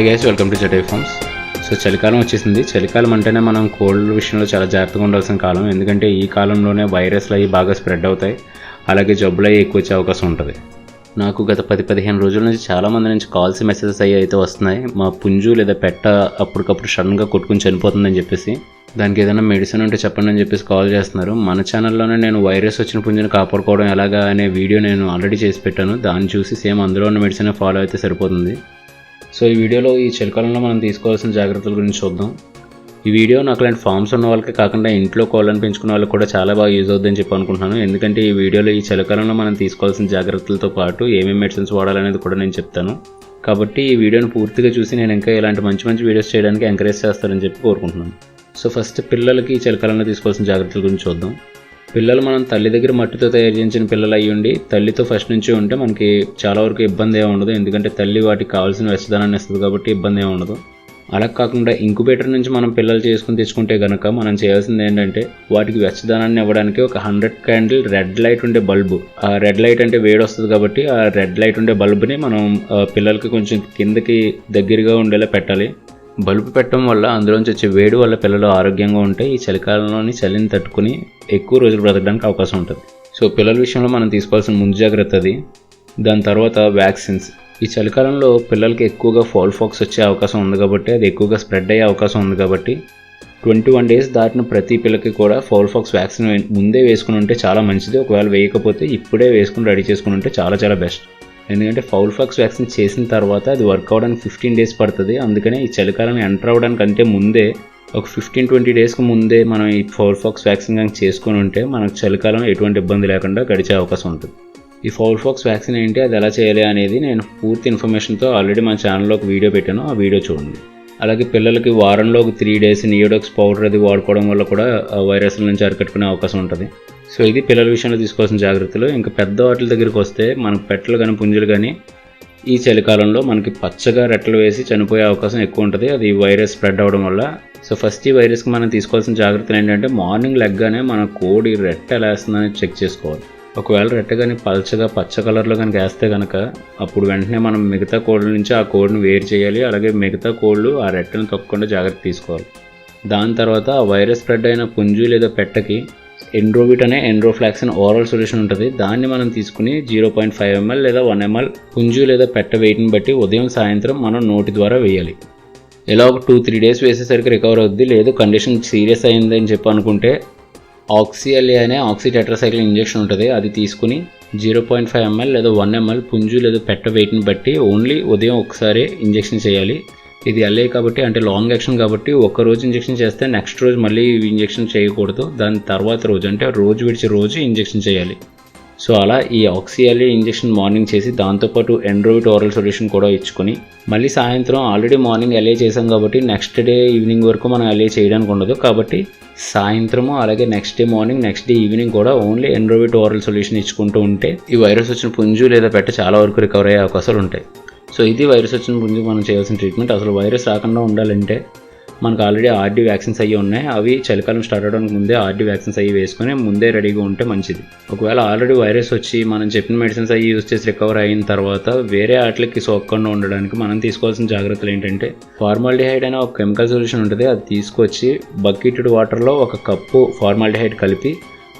Hi guys welcome to Jate farms so చలికాలం వచ్చేసింది. చలికాలం అంటేనే మనం కోల్డ్ విషయంలో చాలా జాగ్రత్తగా ఉండాల్సిన కాలం. ఎందుకంటే ఈ కాలంలోనే వైరస్లు అవి బాగా స్ప్రెడ్ అవుతాయి. అలాగే జబ్బులు అవి ఎక్కువ వచ్చే అవకాశం ఉంటుంది. నాకు గత పది పదిహేను రోజుల నుంచి చాలామంది నుంచి కాల్స్ మెసేజెస్ అయ్యి అయితే వస్తున్నాయి. మా పుంజు లేదా పెట్ట అప్పటికప్పుడు సడన్గా కొట్టుకుని చనిపోతుందని చెప్పేసి. దానికి ఏదైనా మెడిసిన్ ఉంటే చెప్పండి అని చెప్పేసి కాల్ చేస్తున్నారు. మన ఛానల్లోనే నేను వైరస్ వచ్చిన పుంజుని కాపాడుకోవడం ఎలాగా అనే వీడియో నేను ఆల్రెడీ చేసి పెట్టాను. దాన్ని చూసి సేమ్ అందులో ఉన్న మెడిసిన్ ఫాలో అయితే సరిపోతుంది. సో ఈ వీడియోలో ఈ చలికాలంలో మనం తీసుకోవాల్సిన జాగ్రత్తల గురించి చూద్దాం. ఈ వీడియో నాకు అలాంటి ఫామ్స్ ఉన్న వాళ్ళకి కాకుండా ఇంట్లో కోళ్ళని పెంచుకున్న వాళ్ళకి కూడా చాలా బాగా యూజ్ అవుతుందని చెప్పి అనుకుంటున్నాను. ఎందుకంటే ఈ వీడియోలో ఈ చలికాలంలో మనం తీసుకోవాల్సిన జాగ్రత్తలతో పాటు ఏమేమి మెడిసిన్స్ వాడాలనేది కూడా నేను చెప్తాను. కాబట్టి ఈ వీడియోని పూర్తిగా చూసి నేను ఇంకా ఇలాంటి మంచి మంచి వీడియోస్ చేయడానికి ఎంకరేజ్ చేస్తారని చెప్పి కోరుకుంటున్నాను. సో ఫస్ట్ పిల్లలకి ఈ చలికాలంలో తీసుకోవాల్సిన జాగ్రత్తల గురించి చూద్దాం. పిల్లలు మనం తల్లి దగ్గర మట్టితో తయారు చేసిన పిల్లలు అయ్యి ఉండి తల్లితో ఫస్ట్ నుంచి ఉంటే మనకి చాలా వరకు ఇబ్బంది ఏమి ఉండదు. ఎందుకంటే తల్లి వాటికి కావాల్సిన వెచ్చదనాన్ని ఇస్తుంది కాబట్టి ఇబ్బంది ఏమి ఉండదు. అలా కాకుండా ఇంక్యుబేటర్ నుంచి మనం పిల్లలు చేసుకుని తెచ్చుకుంటే కనుక మనం చేయాల్సింది ఏంటంటే వాటికి వెచ్చదనాన్ని ఇవ్వడానికి ఒక హండ్రెడ్ క్యాండిల్ రెడ్ లైట్ ఉండే బల్బు ఆ రెడ్ లైట్ అంటే వేడి వస్తుంది కాబట్టి ఆ రెడ్ లైట్ ఉండే బల్బుని మనం పిల్లలకి కొంచెం కిందకి దగ్గరగా ఉండేలా పెట్టాలి. బల్బు పెట్టడం వల్ల అందులోంచి వచ్చే వేడి వల్ల పిల్లలు ఆరోగ్యంగా ఉంటే ఈ చలికాలంలోని చలిని తట్టుకుని ఎక్కువ రోజులు బ్రతకడానికి అవకాశం ఉంటుంది. సో పిల్లల విషయంలో మనం తీసుకోవాల్సిన ముందు జాగ్రత్త అది. దాని తర్వాత వ్యాక్సిన్స్. ఈ చలికాలంలో పిల్లలకి ఎక్కువగా ఫాల్ ఫాక్స్ వచ్చే అవకాశం ఉంది కాబట్టి అది ఎక్కువగా స్ప్రెడ్ అయ్యే అవకాశం ఉంది కాబట్టి ట్వంటీ వన్ డేస్ దాటిన ప్రతి పిల్లకి కూడా ఫౌల్ ఫాక్స్ వ్యాక్సిన్ ముందే వేసుకుని ఉంటే చాలా మంచిది. ఒకవేళ వేయకపోతే ఇప్పుడే వేసుకుని రెడీ చేసుకుని ఉంటే చాలా చాలా బెస్ట్. ఎందుకంటే ఫౌల్ ఫాక్స్ వ్యాక్సిన్ చేసిన తర్వాత అది వర్క్ అవ్వడానికి ఫిఫ్టీన్ డేస్ పడుతుంది. అందుకనే ఈ చలికాలం ఎంటర్ అవ్వడానికి అంటే ముందే ఒక ఫిఫ్టీన్ ట్వంటీ డేస్కి ముందే మనం ఈ ఫౌల్ ఫాక్స్ వ్యాక్సిన్ కనుక చేసుకుని ఉంటే మనకు చలికాలం ఎటువంటి ఇబ్బంది లేకుండా గడిచే అవకాశం ఉంటుంది. ఈ ఫౌల్ ఫాక్స్ వ్యాక్సిన్ ఏంటి అది ఎలా చేయాలి అనేది నేను పూర్తి ఇన్ఫర్మేషన్తో ఆల్రెడీ మన ఛానల్లో ఒక వీడియో పెట్టాను. ఆ వీడియో చూడండి. అలాగే పిల్లలకి వారంలో ఒక త్రీ డేస్ నియోడక్స్ పౌడర్ అది వాడుకోవడం వల్ల కూడా ఆ వైరస్ల నుంచి అరికట్టుకునే అవకాశం ఉంటుంది. సో ఇది పిల్లల విషయంలో తీసుకోవాల్సిన జాగ్రత్తలు. ఇంకా పెద్ద వాటిల దగ్గరికి వస్తే మనకు పెట్టలు కానీ పుంజులు కానీ ఈ చలికాలంలో మనకి పచ్చగా రెట్టలు వేసి చనిపోయే అవకాశం ఎక్కువ ఉంటుంది. అది వైరస్ స్ప్రెడ్ అవ్వడం వల్ల. సో ఫస్ట్ ఈ వైరస్కి మనం తీసుకోవాల్సిన జాగ్రత్తలు ఏంటంటే మార్నింగ్ లెగ్గానే మన కోడి రెట్ట ఎలా వేస్తుందని చెక్ చేసుకోవాలి. ఒకవేళ రెట్ట కానీ పల్చగా పచ్చ కలర్లో కనుక వేస్తే కనుక అప్పుడు వెంటనే మనం మిగతా కోళ్ళ నుంచి ఆ కోడిని వేరు చేయాలి. అలాగే మిగతా కోళ్ళు ఆ రెట్టను తొక్కకుండా జాగ్రత్త తీసుకోవాలి. దాని తర్వాత ఆ వైరస్ స్ప్రెడ్ అయిన పుంజు లేదా పెట్టకి ఎండ్రోవిట్ అనే ఎండ్రోఫ్లాక్సిన్ ఓరల్ సొల్యూషన్ ఉంటుంది. దాన్ని మనం తీసుకుని జీరో పాయింట్ ఫైవ్ ఎంఎల్ లేదా వన్ ఎంఎల్ పుంజు లేదా పెట్ట వెయిట్ని బట్టి ఉదయం సాయంత్రం మనం నోటి ద్వారా వేయాలి. ఇలా ఒక టూ త్రీ డేస్ వేసేసరికి రికవర్ అవుద్ది? లేదు కండిషన్ సీరియస్ అయిందని చెప్పి అనుకుంటే ఆక్సిఎల్ఏ అనే ఆక్సిటెట్రాసైక్లిన్ ఇంజెక్షన్ ఉంటుంది. అది తీసుకుని జీరో పాయింట్ ఫైవ్ ఎంఎల్ లేదా వన్ ఎంఎల్ పుంజు లేదా పెట్ట వెయిట్ని బట్టి ఓన్లీ ఉదయం ఒకసారి ఇంజెక్షన్ చేయాలి. ఇది ఎల్ఐ కాబట్టి అంటే లాంగ్ యాక్షన్ కాబట్టి ఒక రోజు ఇంజెక్షన్ చేస్తే నెక్స్ట్ రోజు మళ్ళీ ఇంజెక్షన్ చేయకూడదు. దాని తర్వాత రోజు అంటే రోజు విడిచి రోజు ఇంజెక్షన్ చేయాలి. సో అలా ఈ ఆక్సియల్లీ ఇంజెక్షన్ మార్నింగ్ చేసి దాంతోపాటు ఎండ్రోయిడ్ ఓరల్ సొల్యూషన్ కూడా ఇచ్చుకొని మళ్ళీ సాయంత్రం ఆల్రెడీ మార్నింగ్ ఎల్ఏ చేసాం కాబట్టి నెక్స్ట్ డే ఈవినింగ్ వరకు మనం ఎల్ఏ చేయడానికి ఉండదు. కాబట్టి సాయంత్రము అలాగే next day morning next day evening కూడా ఓన్లీ ఎండ్రోవిట్ ఓరల్ సొల్యూషన్ ఇచ్చుకుంటూ ఉంటే ఈ వైరస్ వచ్చిన పుంజు లేదా పెట్ట చాలా వరకు రికవర్ అయ్యే అవకాశాలు ఉంటాయి. సో ఇది వైరస్ వచ్చిన ముందు మనం చేయాల్సిన ట్రీట్మెంట్ అసలు వైరస్ రాకుండా ఉండాలంటే మనకు ఆల్రెడీ ఆర్డీ వ్యాక్సిన్స్ అయ్యి ఉన్నాయి. అవి చలికాలం స్టార్ట్ అవడానికి ముందే ఆర్డీ వ్యాక్సిన్స్ అయ్యి వేసుకొని ముందే రెడీగా ఉంటే మంచిది. ఒకవేళ ఆల్రెడీ వైరస్ వచ్చి మనం చెప్పిన మెడిసిన్స్ అయ్యి యూజ్ చేసి రికవర్ అయిన తర్వాత వేరే ఆటలకి సోకకుండా ఉండడానికి మనం తీసుకోవాల్సిన జాగ్రత్తలు ఏంటంటే ఫార్మాలిడిహైడ్ అనే ఒక కెమికల్ సొల్యూషన్ ఉంటుంది. అది తీసుకొచ్చి బకెటెడ్ వాటర్లో ఒక కప్పు ఫార్మాలిడిహైడ్ కలిపి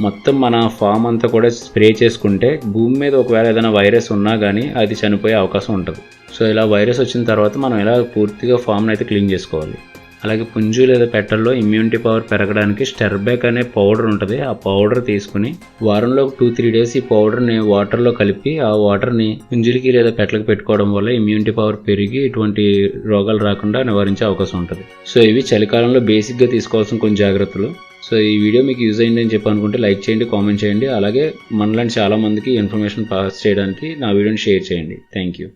మొత్తం మన ఫామ్ అంతా కూడా స్ప్రే చేసుకుంటే భూమి మీద ఒకవేళ ఏదైనా వైరస్ ఉన్నా కానీ అది చనిపోయే అవకాశం ఉంటుంది. సో ఇలా వైరస్ వచ్చిన తర్వాత మనం ఇలా పూర్తిగా ఫామ్ని అయితే క్లీన్ చేసుకోవాలి? అలాగే పుంజు లేదా పెట్టల్లో ఇమ్యూనిటీ పవర్ పెరగడానికి స్టెర్బ్యాక్ అనే పౌడర్ ఉంటుంది. ఆ పౌడర్ తీసుకుని వారంలో టూ త్రీ డేస్ ఈ పౌడర్ని వాటర్లో కలిపి ఆ వాటర్ని పుంజులకి లేదా పెట్టలకు పెట్టుకోవడం వల్ల ఇమ్యూనిటీ పవర్ పెరిగి ఇటువంటి రోగాలు రాకుండా నివారించే అవకాశం ఉంటుంది. సో ఇవి చలికాలంలో బేసిక్గా తీసుకోవాల్సిన కొన్ని జాగ్రత్తలు. సో ఈ వీడియో మీకు యూజ్ అయింది అని చెప్పి అనుకుంటే లైక్ చేయండి కామెంట్ చేయండి. అలాగే మనలాంటి చాలామందికి ఇన్ఫర్మేషన్ పాస్ చేయడానికి నా వీడియోని షేర్ చేయండి. Thank you